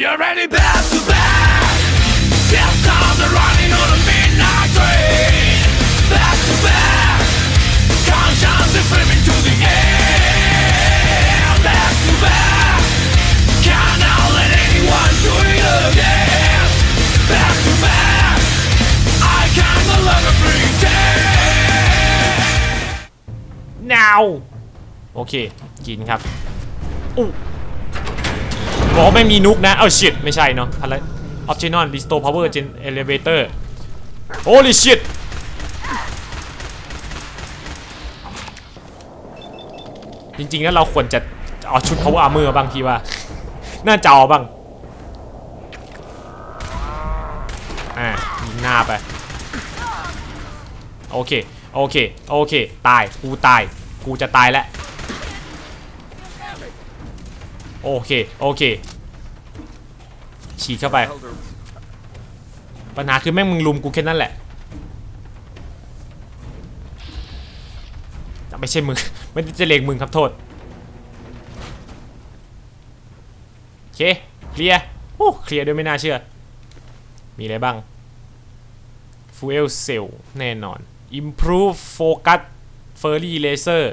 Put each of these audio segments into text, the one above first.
you're ready back to back. Death times are running on a midnight train. Back to back. Conscience is slipping to the air. Back to back. Can't now let anyone do it again. Back to back. I can no longer pretend. now โอเค กินครับอู้ บอกว่าไม่มีนุกนะ เอาชิตไม่ใช่เนาะอะไร optional restore power gen elevator holy shit จริงๆแล้วเราควรจะเอาชุด power armor บางพี่ว่า น่าจะเอาบ้าง อ่ายิงหน้าไป โอเค โอเค โอเค ตาย กูตาย กูจะตายแล้ว โอเค โอเค ฉีกเข้าไป ปัญหาคือแม่งมึงลุมกูแค่นั้นแหละ ไม่ใช่มึง ไม่ได้จะเลงมึงครับโทษ โอเค เคลียร์โอ้เคลียร์ด้วยไม่น่าเชื่อ มีอะไรบ้าง Fuel Cell แน่นอน Improve Focus Furry Laser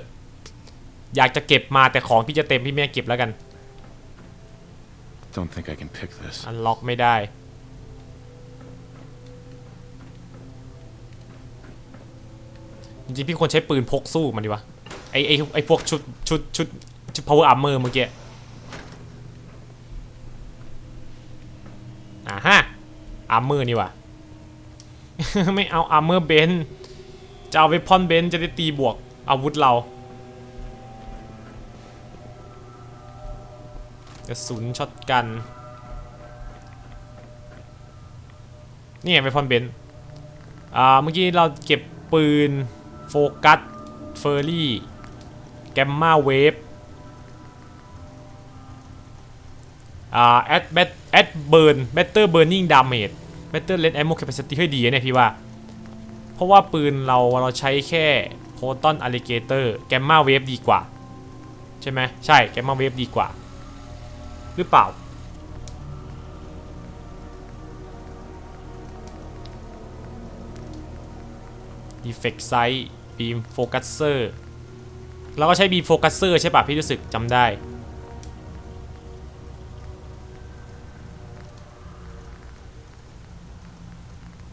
อยากจะเก็บมาแต่ของพี่จะเต็มพี่ไม่ให้เก็บแล้วกัน Don't think I can pick this. อันล็อกไม่ได้ จริงๆพี่ควรใช้ปืนพกสู้มันดีวะ ไอไอไอพวกชุดชุดชุดชุด power armor เมื่อกี้ อ่าฮะ armor นี่วะ ไม่เอา armor bend จะเอา weapon bend จะได้ตีบวกอาวุธเรา กระสุนช็อตกัน นี่ไงไปพอนเบนอ่าเมื่อกี้เราเก็บปืน โฟกัส เฟอร์รี่ แกมมาเวฟอ่าแอดแบทแอดเบิร์นแบตเตอร์เบิร์นิ่งดาเมจแบตเตอร์เลนแอมโมแคปซิตี้ให้ดีเนี่ยพี่ว่า เพราะว่าปืนเราเราใช้แค่โพตอนอ l ลิเกเตอร์แกมมาเวฟดีกว่า ใช่ไหมใช่แกมมาเวฟดีกว่า รือเปล่า Defect Sight Beam Focuser เราก็ใช้ Beam Focuser ใช่ป่ะพี่รู้สึกจำได้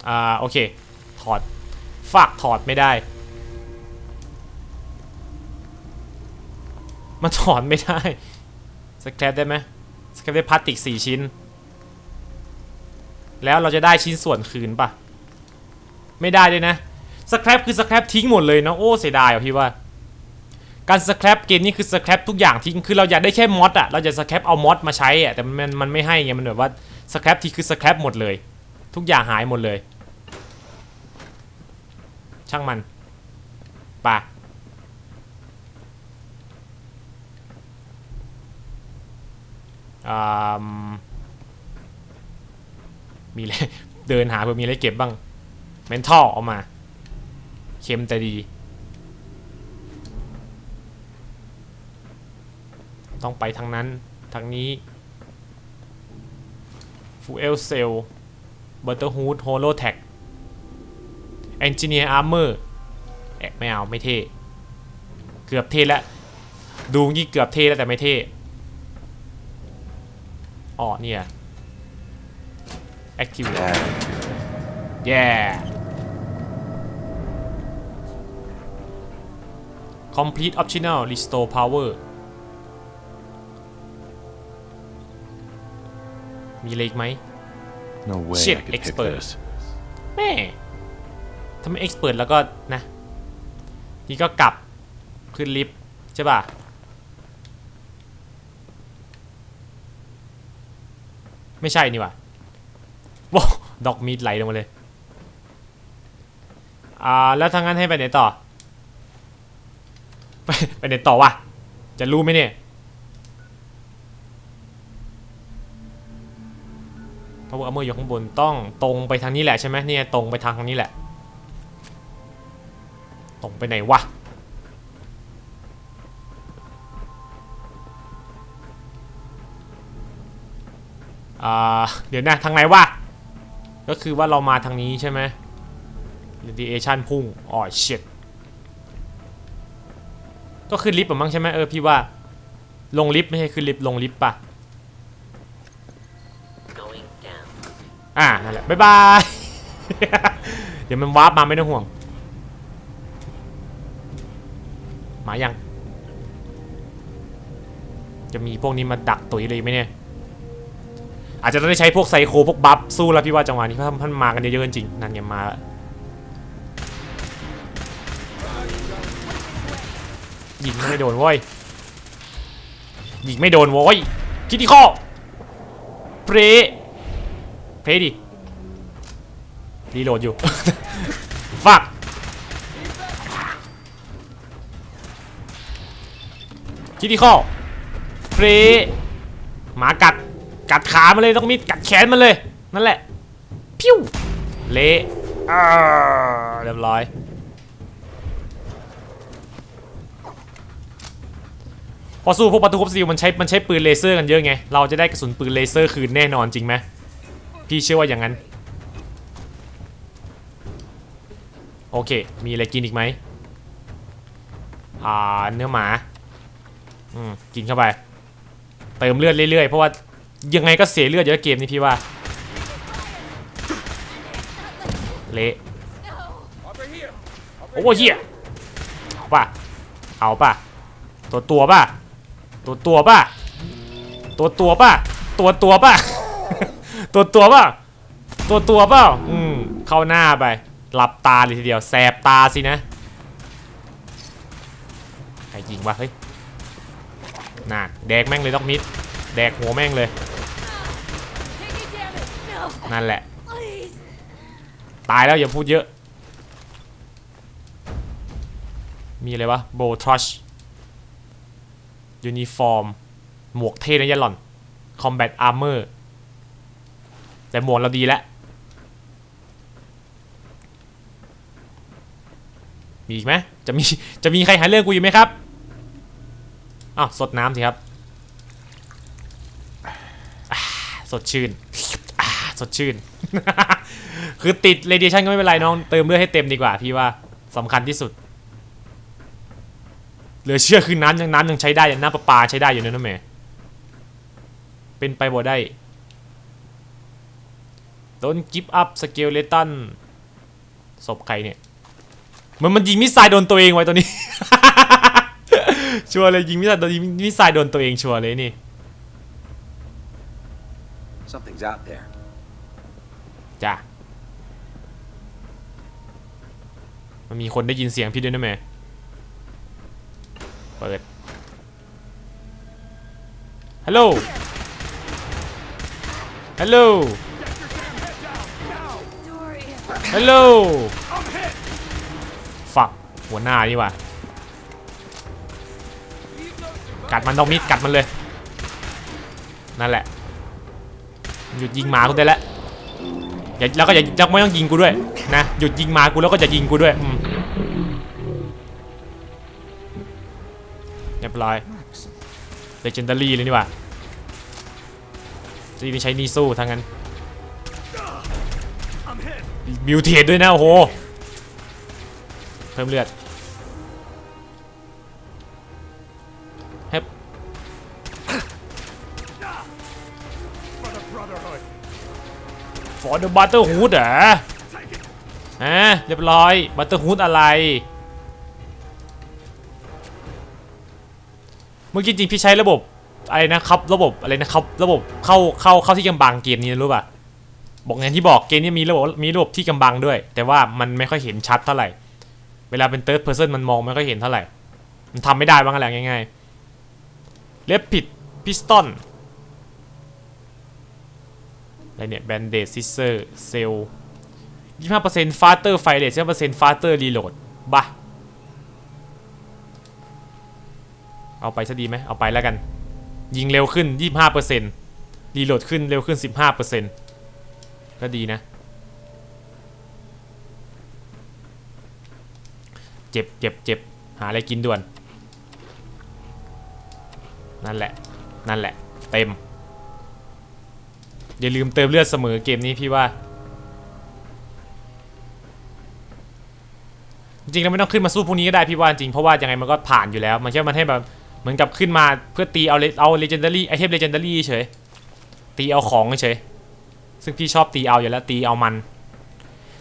อ่าโอเค ถอดฝากถอดไม่ได้ มันถอดไม่ได้สแครปได้ไหม สครปได้พลาสติก4ชิ้น แล้วเราจะได้ชิ้นส่วนคืนปะไม่ได้เลยนะสแครปคือสแครปทิ้งหมดเลยเนาะโอ้เสียดายอะพี่ว่า การสแครปเกมนี้คือสแครปทุกอย่างทิ้งคือเราอยากได้แค่มอดอะเราจะสแครปเอามอดมาใช้อะแต่มันมันไม่ให้ไงมันแบบว่าสแครปที่คือสแครปหมดเลย ทุกอย่างหายหมดเลย ช่างมันปะ อ่า มีอะไรเดินหาเพื่อมีอะไรเก็บบ้างเมนทัลเอามาเค็มแต่ดี ต้องไปทางนั้นทางนี้ Fuel Cell Butterhood Holo Tag Engineer Armor แอะไม่เอาไม่เท่ เกือบเท่แล้วดูงี้เกือบเท่แล้วแต่ไม่เท่ อ๋อเนี่ย active yeah complete optional restore power มีอะไรอีกไหม No way Shit, I could pick expert. this. แม่ถ้าไม่ expert แล้วก็นะ นี่ก็กลับขึ้นลิฟต์ใช่ป่ะ ไม่ใช่นี่ว่าว้าดอกมีดไหลลงมาเลย อ่า แล้วทางนั้นให้ไปไหนต่อ ไปไปไหนต่อวะ จะรู้ไหมเนี่ย พาวเวอร์อัมเมอร์อยู่ข้างบนต้องตรงไปทางนี้แหละใช่ไหมเนี่ยตรงไปทางนี้แหละ ตรงไปไหนวะ เดี๋ยวนะทางไหนวะ ก็คือว่าเรามาทางนี้ใช่ไหม radiation พุ่งอ๋อ shit ก็ขึ้นลิฟต์อะมั้งใช่ไหมเออพี่ว่า ลงลิฟต์ไม่ใช่ขึ้นลิฟต์ลงลิฟต์ปะอ่านั่นแหละบ๊ายบาย เดี๋ยวมันวาร์ปมาไม่ต้องห่วง มายัง จะมีพวกนี้มาดักตุ๋ยเลยไหมเนี่ย อาจจะต้องได้ใช้พวกไซโคพวกบัฟสู้แล้วพี่ว่าจังหวะนี้เพรานมากันเยอะๆจริงนั่นไงมาละยิงไม่โดนเว้ยยิงไม่โดนเว้ยคิดที่ข้อเพลเพลดิรีโหลดอยู่ฟักคิดที่ข้อเพลหมากัด กัดขามันเลยต้องมีกัดแขนมันเลย นั่นแหละ พิ้ว เละเรียบร้อย พอสู้พวกประตูครบสติลมันใช้มันใช้ปืนเลเซอร์กันเยอะไง เราจะได้กระสุนปืนเลเซอร์คืนแน่นอนจริงไหมพี่เชื่อว่าอย่างนั้น โอเค มีอะไรกินอีกไหมอ่าเนื้อหมา อืม กินเข้าไป เติมเลือดเรื่อยๆ เพราะว่า ยังไงก็เสียเลือดเยอะเกมนี้พี่ว่า เละโอ้โหเฮียเอาป่ะ เอาป่ะ ตัวตัวป่ะ ตัวตัวป่ะ ตัวตัวป่ะ ตัวตัวป่ะ ตัวตัวป่ะ ตัวตัวเปล่าอืมเข้าหน้าไป หลับตาเลยทีเดียว แสบตาสินะ ใครยิงวะเฮ้ยน่าแดกแม่งเลยต้องมิด แดกหัวแม่งเลย นั่นแหละ ตายแล้วอย่าพูดเยอะ มีอะไรวะโบทรัชยูนิฟอร์ม หมวกเท่นะยันหล่อนคอมแบทอาร์เมอร์แต่หมวกเราดีแล้ว มีอีกไหมจะมี จะมีใครหาเรื่องกูอยู่ไหมครับอ้าวสดน้ำสิครับอ่า สดชื่นสดชื่น คือติดเรดิชันก็ไม่เป็นไรน้อง เติมเลือดให้เต็มดีกว่าพี่ว่าสำคัญที่สุด เหลือเชื่อคือน้ำยังน้ำยังใช้ได้ยังน้ำประปาใช้ได้อยู่นะน้องเมย์เป็นไปบ่ได้ Don't give up skeleton ศพใครเนี่ยมันมันยิงมิสไซล์โดนตัวเองไว้ตัวนี้ ชัวร์เลยยิงมิสไซล์โดนยิงมิสไซล์โดนตัวเองชัวร์เลยนี่ things out there. จ้ะมันมีคนได้ยินเสียงพี่ด้วยนะแม่เปิด ฮัลโหล ฮัลโหล ฮัลโหล ฝักหัวหน้านี่ว่ะกัดมันต้องมิดกัดมันเลย นั่นแหละ หยุดยิงหมากูได้แล้วอย่าแล้วก็อย่าอย่าไม่ต้องยิงกูด้วยนะหยุดยิงหมากูแล้วก็จะยิงกูด้วยอืมเรียบร้อย legendary เลยนี่ว่ะซีนี่ใช้นี่สู้ทั้งนั้นมิวเทดด้วยนะโอ้โห เพิ่มเลือด For the Brotherhood เหรออะเรียบร้อย Brotherhood อะไร เมื่อกี้จริงพี่ใช้ระบบอะไรนะครับระบบอะไรนะครับระบบเข้าเข้าเข้าที่กำบังเกมนี้รู้ป่ะบอกอย่างที่บอกเกมนี้มีระบบมีระบบที่กำบังด้วย แต่ว่ามันไม่ค่อยเห็นชัดเท่าไหร่ เวลาเป็น third person มันมองไม่ค่อยเห็นเท่าไหร่ มันทำไม่ได้บ้างอะไรง่ายๆเล็บผิดพิสตอน อะไรเนี่ยแบนเดดซิเซอร์เซลยี่ห้าเปอร์เซ็นต์ฟาสเตอร์ไฟเรทสิบเปอร์เซ็นต์ฟาสเตอร์รีโหลดบ้าเอาไปซะดีไหมเอาไปแล้วกัน ยิงเร็วขึ้น 25%รีโหลดขึ้นเร็วขึ้น 15%ก็ดีนะ เจ็บเจ็บเจ็บหาอะไรกินด่วน นั่นแหละ นั่นแหละ เต็ม อย่าลืมเติมเลือดเสมอเกมนี้พี่ว่า จริงๆแล้วไม่ต้องขึ้นมาสู้พวกนี้ก็ได้พี่ว่าจริงเพราะว่ายังไงมันก็ผ่านอยู่แล้ว มันแค่มันให้แบบเหมือนกับขึ้นมาเพื่อตีเอาเลเอาเลเจนดารี่ไอเทมเลเจนดารี่เฉยตีเอาของเฉยซึ่งพี่ชอบตีเอาอยู่แล้วตีเอามัน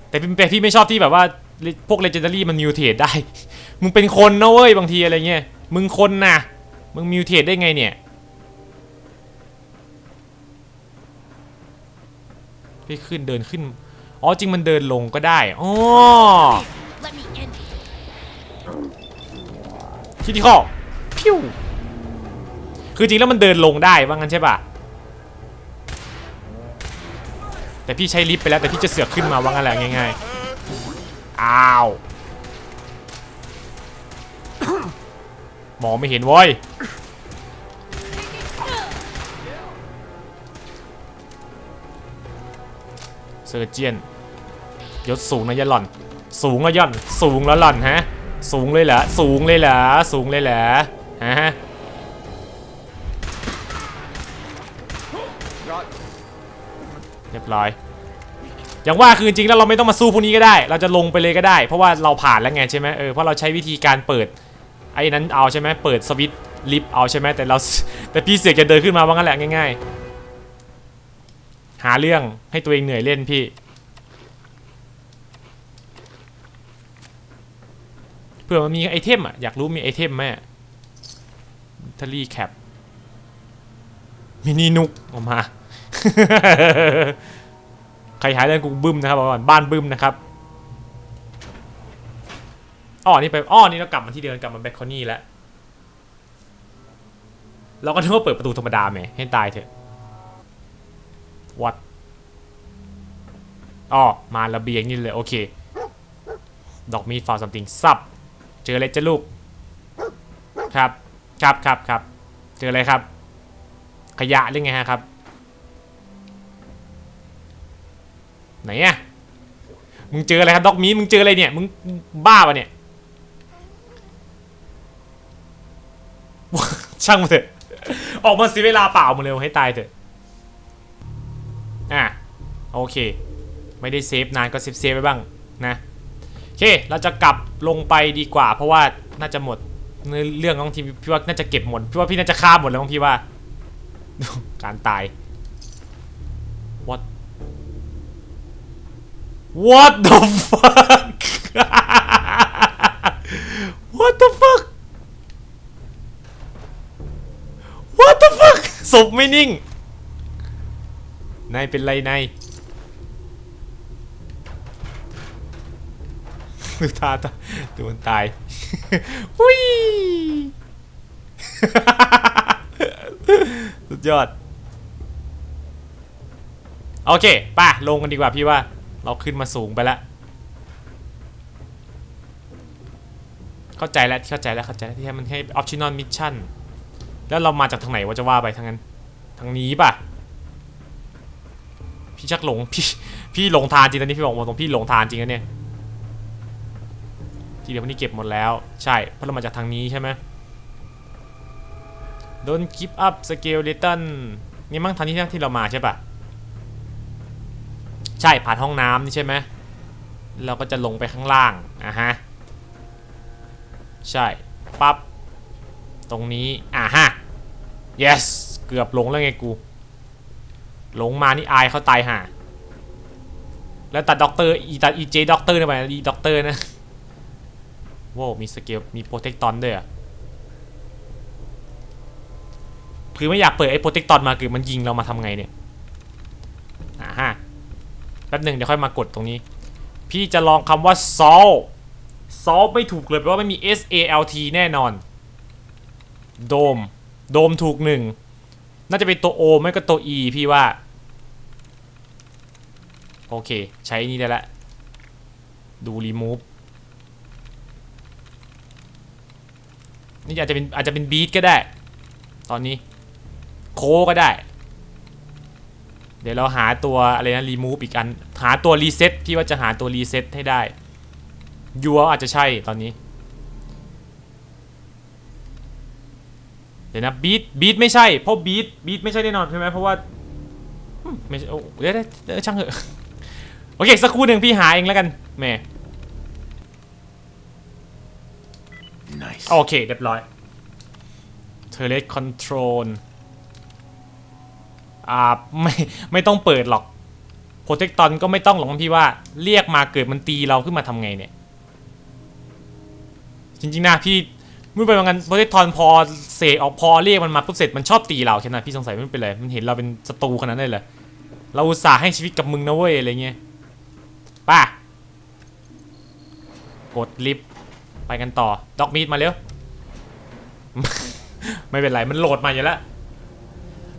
แต่พี่แต่พี่ไม่ชอบที่แบบว่าพวกเลเจนดารี่มันมิวเทสได้ มึงเป็นคนนะเว้ยบางทีอะไรเงี้ย มึงคนนะมึงมิวเทสได้ไงเนี่ย พี่ขึ้นเดินขึ้น อ๋อจริงมันเดินลงก็ได้อ๋อคิดที่ข้อพิ้วคือจริงแล้วมันเดินลงได้ว่างั้นใช่ป่ะแต่พี่ใช้ลิฟต์ไปแล้วแต่พี่จะเสือกขึ้นมาว่างั้นแหละง่ายๆ อ้าว มองไม่เห็นว้ย เซอร์เจียนยศสูงนะยะหล่อน สูงอะย่อน สูงแล้วหล่อนฮะ สูงเลยเหรอ สูงเลยเหรอ สูงเลยเหรอฮะเรียบร้อย อย่างว่าคือจริงแล้วเราไม่ต้องมาสู้พวกนี้ก็ได้ เราจะลงไปเลยก็ได้ เพราะว่าเราผ่านแล้วไงใช่ไหมเออ เพราะเราใช้วิธีการเปิดไอ้นั้นเอาใช่ไหมเปิดสวิตช์ลิฟต์เอาใช่ไหมแต่เราแต่พี่เสือกจะเดินขึ้นมาว่างั้นแหละง่ายๆาเรื่องให้ตัวเองเหนื่อยเล่นพี่ เผื่อมันมีไอเทมอะ อยากรู้มีไอเทมไหมทารีแคปมินินุกออกมา ใครหายเรื่องกูบึ้มนะครับก่อนบ้านบึ้มนะครับอ้อนี่ไปอ้อนี่เรากลับมาที่เดิมกลับมาแบคคอนี่แล้วเราก็นึกว่าเปิดประตูธรรมดาไหมให้ตายเถอะ วัดอ้อมาระเบียงนี่เลย โอเค ดอกมีดฟาวซัมติงซับ เจออะไรจ้ะลูก ครับ ครับครับครับ เจออะไรครับ ขยะหรือไงฮะครับ ไหนอะมึงเจออะไรครับดอกมีมึงเจออะไรเนี่ย มึงบ้าปะเนี่ย ช่างมันเถอะ ออกมาเสียเวลาเปล่าหมดเลยให้ตายเถอะ อะโอเค ไม่ได้เซฟนานก็เซฟเซฟไว้บ้างนะโอเคเราจะกลับลงไปดีกว่า เพราะว่าน่าจะหมดเนื้อเรื่องของทีมพี่ว่าน่าจะเก็บหมดพี่ว่าพี่น่าจะฆ่าหมดแล้วมั้งพี่ว่า การตาย what what the fuck what the fuck what the fuck ศพไม่นิ่ง นายเป็นไรนายดูท่าตาดูมันตายวุ้ยสุดยอด โอเคป่ะลงกันดีกว่าพี่ว่า เราขึ้นมาสูงไปแล้วเข้าใจแล้วเข้าใจแล้วเข้าใจแล้วที่ให้มันให้ optional mission แล้วเรามาจากทางไหนว่าจะว่าไปทางนั้น ทางนี้ป่ะ พี่ชักหลงพี่พี่หลงทางจริงตอนนี้พี่บอกตรงพี่หลงทางจริงนะเนี่ยที่เหลือพวกนี้เก็บหมดแล้ว ใช่เพราะเรามาจากทางนี้ใช่ไหม Don't keep up skeleton นี่มั้งทางที่ที่เรามาใช่ปะใช่ผ่านห้องน้ำนี่ใช่ไหมเราก็จะลงไปข้างล่างอะฮะใช่ปั๊บตรงนี้อะฮะ yes เกือบลงแล้วไงกู หลงมานี่อายเขาตายห่าแล้วตัดด็อกเตอร์อีตัดอีเจด็อกเตอร์นะไปอีด็อกเตอร์นะว้าวมีสเกลมีโปรเทคตอนด้วยอะคือไม่อยากเปิดไอ้โปรเทคตอนมาคือมันยิงเรามาทำไงเนี่ยอ่าฮะแป๊บหนึ่งเดี๋ยวค่อยมากดตรงนี้ พี่จะลองคำว่า sol sol ไม่ถูกเลยแปลว่าไม่มี s a l t แน่นอน โดม โดมถูกหนึ่ง น่าจะเป็นตัว o ไม่ก็ตัว e พี่ว่า โอเค ใช้นี่ได้ละ ดู remove นี่อาจจะเป็นอาจจะเป็นบีทก็ได้ ตอนนี้ โคก็ได้ เดี๋ยวเราหาตัวอะไรนะรีมูฟอีกอัน หาตัวรีเซ็ตที่ว่าจะหาตัวรีเซ็ตให้ได้ยัวอาจจะใช่ตอนนี้ ดี๋ยวนะบีทบีทไม่ใช่เพราะบีทบีทไม่ใช่แน่นอนใช่ไหมเพราะว่าอืมไม่ใช่โอ้เดี๋ยวเดี๋ยวเดี๋ยวช่างเถอะโอเคสักครู่หนึ่งพี่หาเองแล้วกันแหม่ Nice. โอเคเรียบร้อย Turret Control อ่าไม่ไม่ต้องเปิดหรอก Protecton ก็ไม่ต้องหรอกพี่ว่าเรียกมาเกิดมันตีเราขึ้นมาทำไงเนี่ย จริงๆนะพี่ ไม่เป็นงั้น Protecton พอเสกออกพอเรียกมันมาปุ๊บเสร็จมันชอบตีเราแค่นั้นพี่สงสัยไม่เป็นไรมันเห็นเราเป็นศัตรูขนาดนั้นเลยเหรอเราอุตส่าห์ให้ชีวิตกับมึงนะเว้ยอะไรเงี้ยป่ะกดลิฟต์ไปกันต่อด็อกมีดมาเร็ว ไม่เป็นไรมันโหลดมาอยู่แล้ว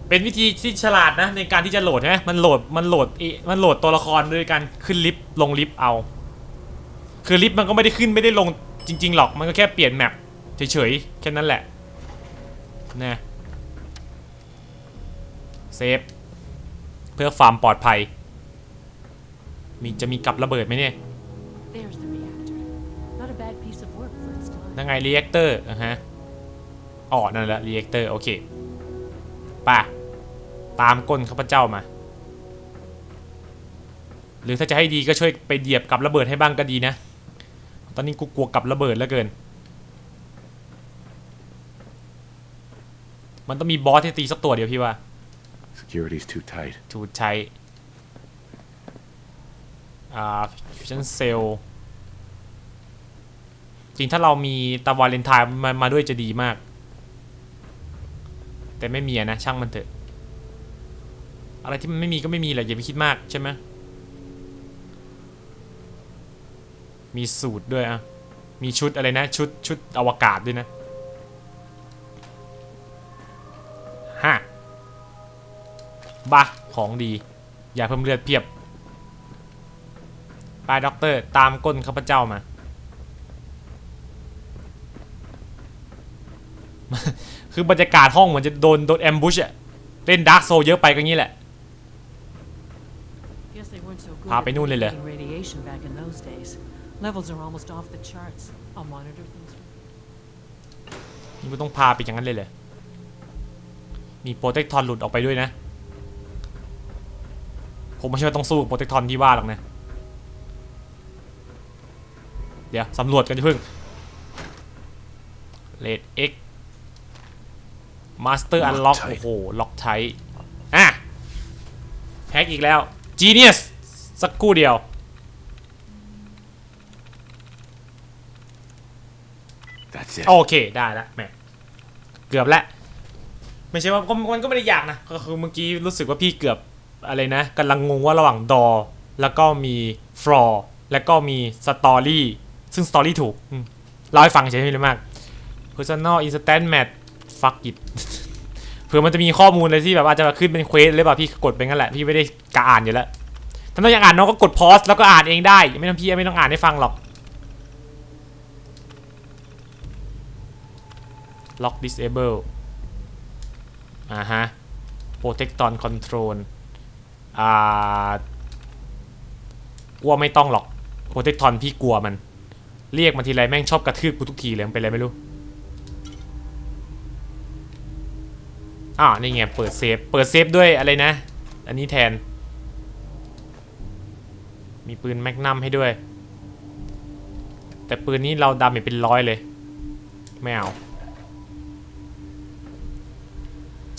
เป็นวิธีที่ฉลาดนะในการที่จะโหลดใช่ไหมมันโหลดมันโหลดเอมันโหลดตัวละครโดยการขึ้นลิฟต์ลงลิฟต์เอา คือลิฟต์มันก็ไม่ได้ขึ้นไม่ได้ลงจริง ๆ หรอกมันก็แค่เปลี่ยนแมป เฉยๆ แค่นั้นแหละนะเซฟ เพื่อความปลอดภัย มีจะมีกับระเบิดไหมเนี่ย There's the reactor. Not a bad piece of work for its time. นั่นไงรีแอคเตอร์อะฮะอ๋อนั่นแหละรีแอคเตอร์โอเคป่ะตามก้นข้าพเจ้ามา หรือถ้าจะให้ดีก็ช่วยไปเหยียบกับระเบิดให้บ้างก็ดีนะ ตอนนี้กูกลัวกับระเบิดแล้วเกิน มันต้องมีบอสที่ตีสักตัวเดียวพี่ว่า Security's too tight. ถูกใช้อ่าฟิชชั่นเซลจริงถ้าเรามีตะวาเลนไทน์มามาด้วยจะดีมาก แต่ไม่มีอะนะ ช่างมันเถอะ อะไรที่มันไม่มีก็ไม่มีแหละอย่าไปคิดมากใช่ไหมมีสูตรด้วยอะมีชุดอะไรนะ ชุดชุดอวกาศด้วยนะฮะ บ้าของดี อย่าเพิ่มเลือดเพียบไปด็อกเตอร์ตามก้นข้าพเจ้ามา คือบรรยากาศห้องเหมือนจะโดนโดนแอมบูชอะเล่นดาร์กโซเยอะไปก็งี้แหละ Guess they weren't so good พาไปนู่นเลยเหรอ at radiation back in those days. Levels are almost off the charts. I'll monitor things. นี่ไม่ต้องพาไปอย่างนั้นเลยเลย มีโปรเทคทอนหลุดออกไปด้วยนะ ผมไม่ใช่ว่าต้องสู้กับโปรเทคทอนที่ว่าหรอกนะ เดี๋ยวสำรวจกันจะพึ่งเลดเอ็กมาสเตอร์อันล็อก Lock tight โอ้โห ล็อกไทอะ แพ็กอีกแล้ว Genius สักครู่เดียว That's it. โอเค ได้แล้วแหมเกือบแล้วไม่ใช่ว่าก็มันก็ไม่ได้ยากนะ ก็คือเมื่อกี้รู้สึกว่าพี่เกือบ อะไรนะกำลังงงว่าระหว่างดอแล้วก็มีฟลอร์แล้วก็มีสตอรี่ซึ่งสตอรี่ถูกเล่าให้ฟังเฉยๆเลยมาก personal instant match fuck it เผื่อมันจะมีข้อมูลอะไรที่แบบอาจจะขึ้นเป็นเควสเลยเปล่าพี่กดไปงั้นแหละพี่ไม่ได้กะอ่านอยู่แล้วถ้าน้องอยากอ่านน้องก็กดพอสแล้วก็อ่านเองได้ ไม่ต้องพี่ไม่ต้องอ่านให้ฟังหรอก lock disable อ่าฮะ protecton control อ่ากลัวไม่ต้องหรอก protecton พี่กลัวมัน เรียกมาทีไรแม่งชอบกระทืบกูทุกทีเลยมันเป็นอะไรไม่รู้อ่านี่ไงเปิดเซฟเปิดเซฟด้วยอะไรนะ อันนี้แทน มีปืนแมกนัมให้ด้วย แต่ปืนนี้เราดาเมจเป็นร้อยเลย ไม่เอา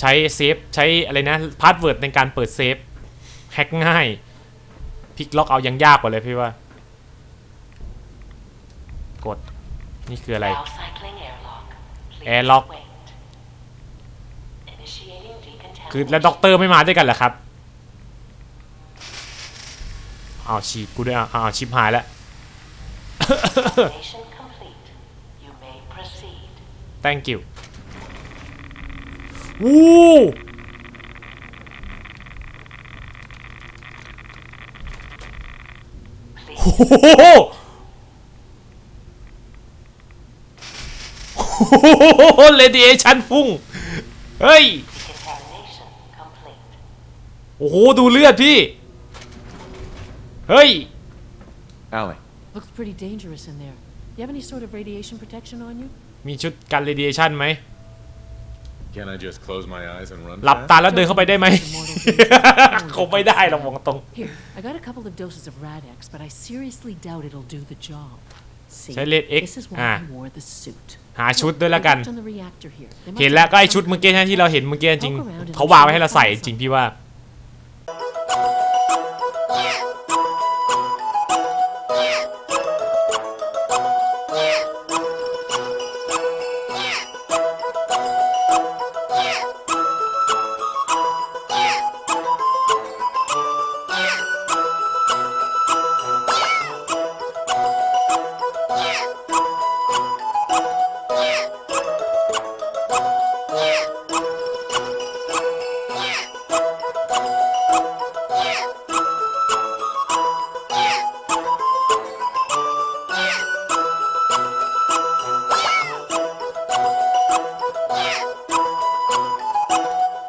ใช้เซฟใช้อะไรนะพาสเวิร์ดในการเปิดเซฟ แฮกง่ายพลิกล็อกเอายังยากกว่าเลยพี่ว่า กด นี่คืออะไร Now cycling airlock. Please Airlock. wait. Initiating คือ decontamination. แล้วด็อกเตอร์ไม่มาด้วยกันเหรอครับอ้าวฉีกกูด้วยอะอ้าวชิปหายแล้ว Decontamination complete. You may proceed. thank you วู้ Please โอ้โห เรดิเอชันพุ่ง เฮ้ย decontamination complete. โอ้โห ดูเลือดพี่ เฮ้ย Allie, Looks pretty dangerous in there. You have any sort of radiation protection on you? มีชุดกันเรดิเอชันไหม Can I just close my eyes and run? หลับ fast? ตาแล้วเดินเข้าไปได้ไหม คงไม่ได้หรอกมองตรง Here, I got a couple of doses of Rad-X, but I seriously doubt it'll do the job. See, ใช้ Red X this is why อ่า I wore the suit. หาชุดด้วยละกัน I worked on the reactor here. They must เห็น have แล้วก็ไอ some ชุดเมื่อกี้ kind of ที่เราเห็นเมื่อกี้จริงๆเขาวางไว้ให้เราใส่จริงๆพี่ว่า Thousand.